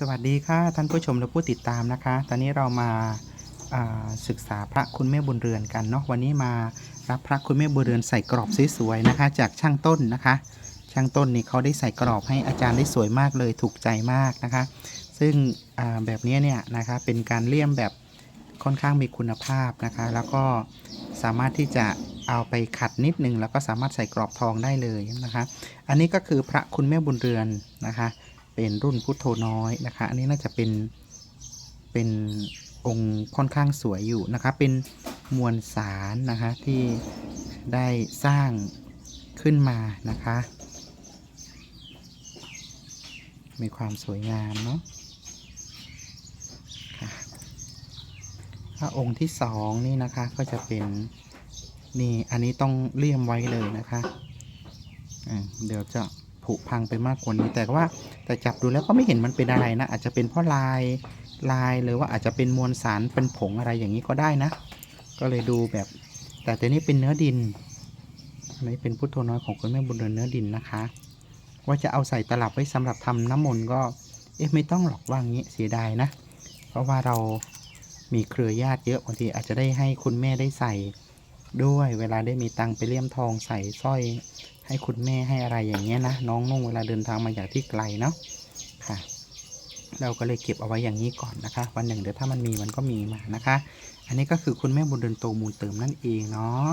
สวัสดีค่ะท่านผู้ชมและผู้ติดตามนะคะ ตอนนี้เรามาาศึกษาพระคุณแม่บุญเรือนกันเนาะวันนี้มารับพระคุณแม่บุญเรือนใส่กรอบสวยๆนะคะ จากช่างต้นนะคะ ช่างต้นนี่เขาได้ใส่กรอบให้อาจารย์ได้สวยมากเลยถูกใจมากนะคะ ซึ่งแบบนี้เนี่ยนะคะเป็นการเลี่ยมแบบค่อนข้างมีคุณภาพนะคะ แล้วก็สามารถที่จะเอาไปขัดนิดนึงแล้วก็สามารถใส่กรอบทองได้เลยนะคะ อันนี้ก็คือพระคุณแม่บุญเรือนนะคะ เป็นรุ่นพุทโธน้อยนะคะ อันนี้น่าจะเป็นเป็นองค์ค่อนข้างสวยอยู่นะคะ เป็นมวลสารนะคะที่ได้สร้างขึ้นมานะคะ มีความสวยงามเนาะะถ้าองค์ที่สองนี่นะคะก็จะเป็นนี่อันนี้ต้องเลี่ยมไว้เลยนะคะ เดี๋ยวจะ ผุพังไปมากกว่านี้ แต่ว่าแต่จับดูแล้วก็ไม่เห็นมันเป็นอะไรนะ อาจจะเป็นเพราะลายลายหรือว่าอาจจะเป็นมวลสารเป็นผงอะไรอย่างนี้ก็ได้นะ ก็เลยดูแบบ แต่ตัวนี้เป็นเนื้อดินอันนี้เป็นพุทโธน้อยของคุณแม่บุญเรือนเนื้อดินนะคะ ว่าจะเอาใส่ตลับไว้สำหรับทำน้ำมนต์ก็เอ๊ะไม่ต้องหรอกว่างี้เสียดายนะ เพราะว่าเรามีเครือญาติเยอะบางทีอาจจะได้ให้คุณแม่ได้ใส่ด้วยเวลาได้มีตังค์ไปเลี่ยมทองใส่สร้อยให้คุณแม่ให้อะไรอย่างเงี้ยนะน้องนุ่งเวลาเดินทางมาจากที่ไกลเนาะค่ะ เราก็เลยเก็บเอาไว้อย่างนี้ก่อนนะคะ วันหนึ่งเดี๋ยวถ้ามันมีมันก็มีมานะคะ อันนี้ก็คือคุณแม่บุญเดินโตมูลเติมนั่นเองเนาะ